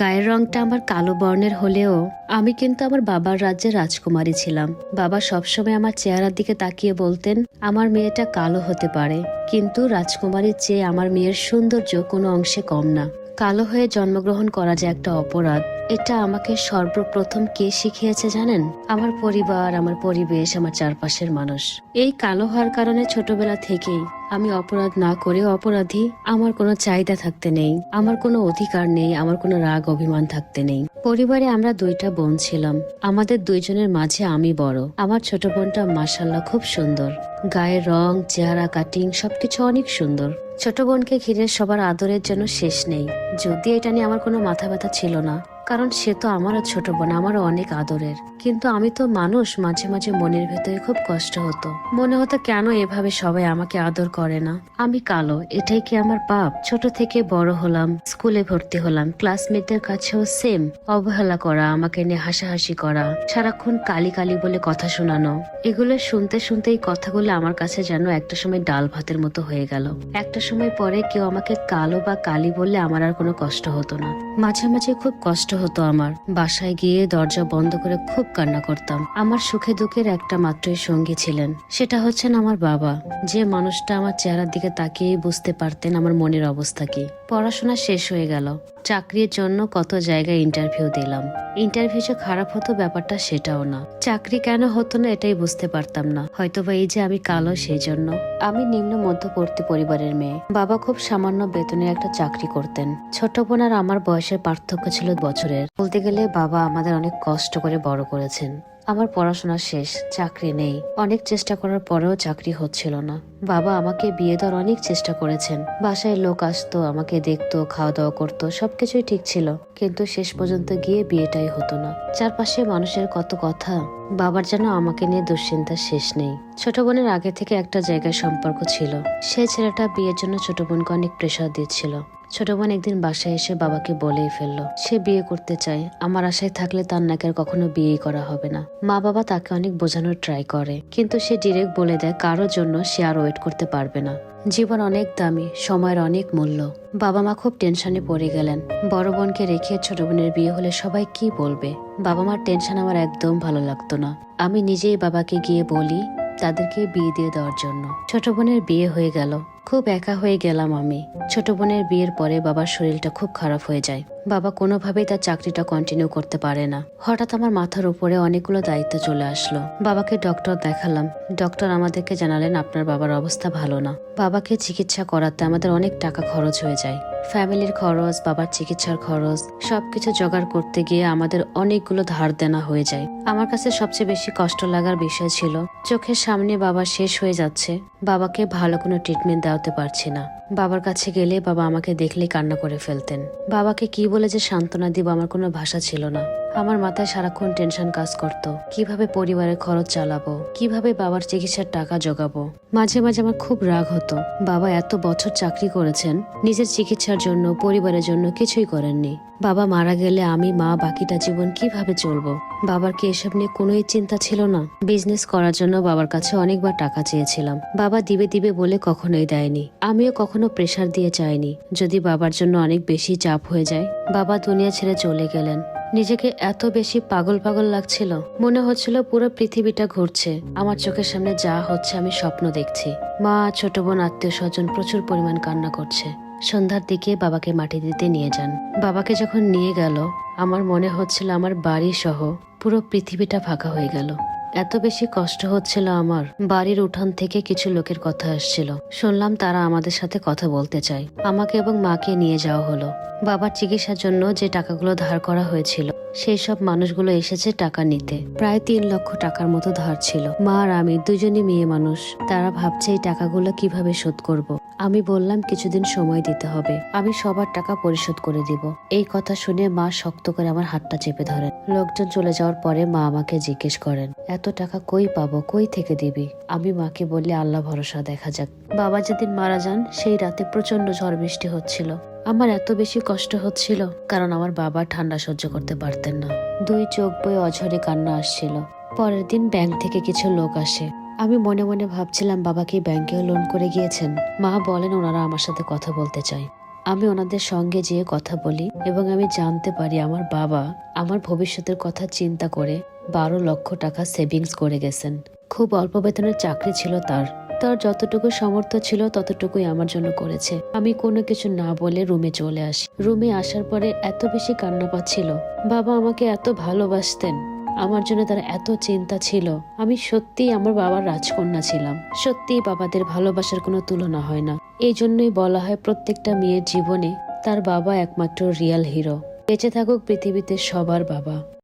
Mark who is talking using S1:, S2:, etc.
S1: গায়ের রংটা আমার কালো বর্ণের হলেও আমি কিন্তু আমার বাবার রাজ্যের রাজকুমারী ছিলাম। বাবা সবসময় আমার চেহারার দিকে তাকিয়ে বলতেন, আমার মেয়েটা কালো হতে পারে, কিন্তু রাজকুমারীর চেয়ে আমার মেয়ের সৌন্দর্য কোনো অংশে কম না। কালো হয়ে জন্মগ্রহণ করা যে একটা অপরাধ এটা আমাকে সর্বপ্রথম কে শিখিয়েছে জানেন? আমার পরিবার, আমার পরিবেশ, আমার চারপাশের মানুষ। এই কালো হওয়ার কারণে ছোটবেলা থেকেই আমি অপরাধ না করেও অপরাধী। আমার কোনো চাহিদা থাকতে নেই, আমার কোনো অধিকার নেই, আমার কোনো রাগ, অভিমান থাকতে নেই। পরিবারে আমরা দুইটা বোন ছিলাম। আমাদের দুইজনের মাঝে আমি বড়। আমার ছোট বোনটা মাসাল্লাহ খুব সুন্দর। গায়ের রং, চেহারা কাটিং সবকিছু অনেক সুন্দর। ছোট বোনকে ঘিরে সবার আদরের জন্য শেষ নেই। যদি এটা নিয়ে আমার কোনো মাথা ব্যথা ছিল না কারণ সে তো আমারও ছোট বোন, আমারও অনেক আদরের। কিন্তু আমি তো মানুষ, মাঝে মাঝে মনের ভেতরে খুব কষ্ট হতো। মনে হতো কেন এভাবে সবাই আমাকে আদর করে না? আমি কালো, এটাই কি আমার পাপ? ছোট থেকে বড় হলাম, স্কুলে ভর্তি হলাম ক্লাসমেটদের কাছেও সেম অবহেলা করা, আমাকে নিয়ে হাসাহাসি করা, সারাক্ষণ কালি কালি বলে কথা শোনানো। এগুলো শুনতে শুনতে এই কথাগুলো আমার কাছে যেন একটা সময় ডাল ভাতের মতো হয়ে গেল। একটা সময় পরে কেউ আমাকে কালো বা কালি বললে আমার আর কোনো কষ্ট হতো না। মাঝে মাঝে খুব কষ্ট হতো আমার। বাসায় গিয়ে দরজা বন্ধ করে খুব কান্না করতাম। আমার সুখে দুঃখের একটা মাত্রই সঙ্গী ছিলেন। সেটা হচ্ছেন আমার বাবা। যে মানুষটা আমার চেহারার দিকে তাকিয়েই বুঝতে পারতেন আমার মনের অবস্থা কি। পড়াশোনা শেষ হয়ে গেল। চাকরির জন্য কত জায়গায় ইন্টারভিউ দিলাম। ইন্টারভিউ যে খারাপ হতো ব্যাপারটা সেটাও না। চাকরি কেন হতো না এটাই বুঝতে পারতাম না। হয়তোবা এই যে আমি কালো সেই জন্য। আমি নিম্ন মধ্যবর্তী পরিবারের মেয়ে। বাবা খুব সামান্য বেতনের একটা চাকরি করতেন। ছোট বোন আর আমার বয়সের পার্থক্য ছিল বছরের। বলতে গেলে বাবা আমাদের অনেক কষ্ট করে বড় করেছেন। আমার পড়াশোনা শেষ, চাকরি নেই। অনেক চেষ্টা করার পরেও চাকরি হচ্ছিল না। বাবা আমাকে বিয়ে দেওয়ার অনেক চেষ্টা করেছেন। বাসায় লোক আসতো, আমাকে দেখতো খাওয়া দাওয়া করতো, সবকিছুই ঠিক ছিল। কিন্তু শেষ পর্যন্ত গিয়ে বিয়েটাই হতো না। চারপাশে মানুষের কত কথা, বাবার যেন আমাকে নিয়ে দুশ্চিন্তা শেষ নেই। ছোট বোনের আগে থেকে একটা জায়গায় সম্পর্ক ছিল। সে ছেলেটা বিয়ের জন্য ছোট বোনকে অনেক প্রেশার দিচ্ছিল। ছোট বোন একদিন বাসায় এসে বাবাকে বলেই ফেলল, সে বিয়ে করতে চায়। আমার আশায় থাকলে তার নাকি আর কখনো বিয়ে করা হবে না। মা বাবা তাকে অনেক বোঝানোর ট্রাই করে, কিন্তু সে ডিরেক্ট বলে দেয়, কারোর জন্য সে আর ওয়েট করতে পারবে না। জীবন অনেক দামি, সময়ের অনেক মূল্য। বাবা মা খুব টেনশনে পড়ে গেলেন। বড় বোনকে রেখে ছোট বোনের বিয়ে হলে সবাই কি বলবে? বাবা মার টেনশন আমার একদম ভালো লাগতো না। আমি নিজেই বাবাকে গিয়ে বলি তাদেরকে বিয়ে দিয়ে দেওয়ার জন্য। ছোট বোনের বিয়ে হয়ে গেল। খুব একা হয়ে গেলাম আমি। ছোট বোনের বিয়ের পরে বাবার শরীরটা খুব খারাপ হয়ে যায়। বাবা কোনোভাবেই তার চাকরিটা কন্টিনিউ করতে পারে না। হঠাৎ আমার মাথার উপরে অনেকগুলো দায়িত্ব চলে আসলো। বাবাকে ডক্টর দেখালাম। ডক্টর আমাদেরকে জানালেন, আপনার বাবার অবস্থা ভালো না। বাবাকে চিকিৎসা করাতে আমাদের অনেক টাকা খরচ হয়ে যায়। ফ্যামিলির খরচ, বাবার চিকিৎসার খরচ, সবকিছু জোগাড় করতে গিয়ে আমাদের অনেকগুলো ধার দেনা হয়ে যায়। আমার কাছে সবচেয়ে বেশি কষ্ট লাগার বিষয় ছিল, চোখের সামনে বাবা শেষ হয়ে যাচ্ছে, বাবাকে ভালো কোনো ট্রিটমেন্ট দেওয়াতে পারছি না। বাবার কাছে গেলে বাবা আমাকে দেখলেই কান্না করে ফেলতেন। বাবাকে কি বলে যে সান্ত্বনা দিব আমার কোনো ভাষা ছিল না। আমার মাথায় সারাক্ষণ টেনশন কাজ করত, কীভাবে পরিবারের খরচ চালাবো, কীভাবে বাবার চিকিৎসার টাকা জোগাবো। মাঝে মাঝে আমার খুব রাগ হতো, বাবা এত বছর চাকরি করেছেন, নিজের চিকিৎসার জন্য, পরিবারের জন্য কিছুই করেননি। বাবা মারা গেলে আমি মা বাকিটা জীবন কীভাবে চলবো? বাবার কি এসব নিয়ে কোনোই চিন্তা ছিল না। বিজনেস করার জন্য বাবার কাছে অনেকবার টাকা চেয়েছিলাম। বাবা দিবে দিবে বলে কখনোই দেয়নি। আমিও কখনো প্রেসার দিয়ে চাইনি যদি বাবার জন্য অনেক বেশি চাপ হয়ে যায়, বাবা দুনিয়া ছেড়ে চলে গেলেন। নিজেকে এত বেশি পাগল পাগল লাগছিল। মনে হচ্ছিল পুরো পৃথিবীটা ঘুরছে। আমার চোখের সামনে যা হচ্ছে আমি স্বপ্ন দেখছি। মা, ছোট বোন, আত্মীয় স্বজন প্রচুর পরিমাণ কান্না করছে। সন্ধ্যার দিকে বাবাকে মাটি দিতে নিয়ে যান। বাবাকে যখন নিয়ে গেল আমার মনে হচ্ছিল আমার বাড়ি সহ পুরো পৃথিবীটা ফাঁকা হয়ে গেল। এত বেশি কষ্ট হচ্ছিল আমার, বাড়ির উঠান থেকে কিছু লোকের কথা আসছিল। শুনলাম তারা আমাদের সাথে কথা বলতে চায়। আমাকে এবং মাকে নিয়ে যাওয়া হলো। বাবার চিকিৎসার জন্য যে টাকাগুলো ধার করা হয়েছিল সেই সব মানুষগুলো এসেছে টাকা নিতে। প্রায় তিন লক্ষ টাকার মতো ধার ছিল। মা আর আমি দুজনই মেয়ে মানুষ। তারা ভাবছে এই টাকাগুলো কীভাবে শোধ করব। আমি বললাম, কিছুদিন সময় দিতে হবে। আমি সবার টাকা পরিশোধ করে দিব। এই কথা শুনে মা শক্ত করে আমার হাতটা চেপে ধরেন। লোকজন চলে যাওয়ার পরে মা আমাকে জিজ্ঞেস করেন, এত টাকা কই পাবো? কই থেকে দিবি? আমি মাকে বললে, আল্লাহ ভরসা, দেখা যাক। বাবা যেদিন মারা যান, সেই রাতে প্রচণ্ড ঝড় বৃষ্টি হচ্ছিল। আমার এত বেশি কষ্ট হচ্ছিল, কারণ আমার বাবা ঠান্ডা সহ্য করতে পারতেন না। দুই চোখ বয়ে অঝরে কান্না আসছিল। পরের দিন ব্যাংক থেকে কিছু লোক আসে। আমি মনে মনে ভাবছিলাম, বাবা কি ব্যাংকেও লোন করে গিয়েছেন? মা বলেন, ওনারা আমার সাথে কথা বলতে চায়। আমি ওনাদের সঙ্গে যেয়ে কথা বলি এবং আমি জানতে পারি আমার বাবা আমার ভবিষ্যতের কথা চিন্তা করে বারো লক্ষ টাকা সেভিংস করে গেছেন। খুব অল্প বেতনের চাকরি ছিল তার। তার যতটুকু সামর্থ্য ছিল ততটুকুই আমার জন্য করেছে। আমি কোনো কিছু না বলে রুমে চলে আসি। রুমে আসার পরে এত বেশি কান্না পাচ্ছিল। বাবা আমাকে এত ভালোবাসতেন। আমার জন্য তার এত চিন্তা ছিল। আমি সত্যিই আমার বাবার রাজকন্যা ছিলাম। সত্যিই বাবাদের ভালোবাসার কোনো তুলনা হয় না। এই জন্যই বলা হয় প্রত্যেকটা মেয়ের জীবনে তার বাবা একমাত্র রিয়াল হিরো। বেঁচে থাকুক পৃথিবীতে সবার বাবা।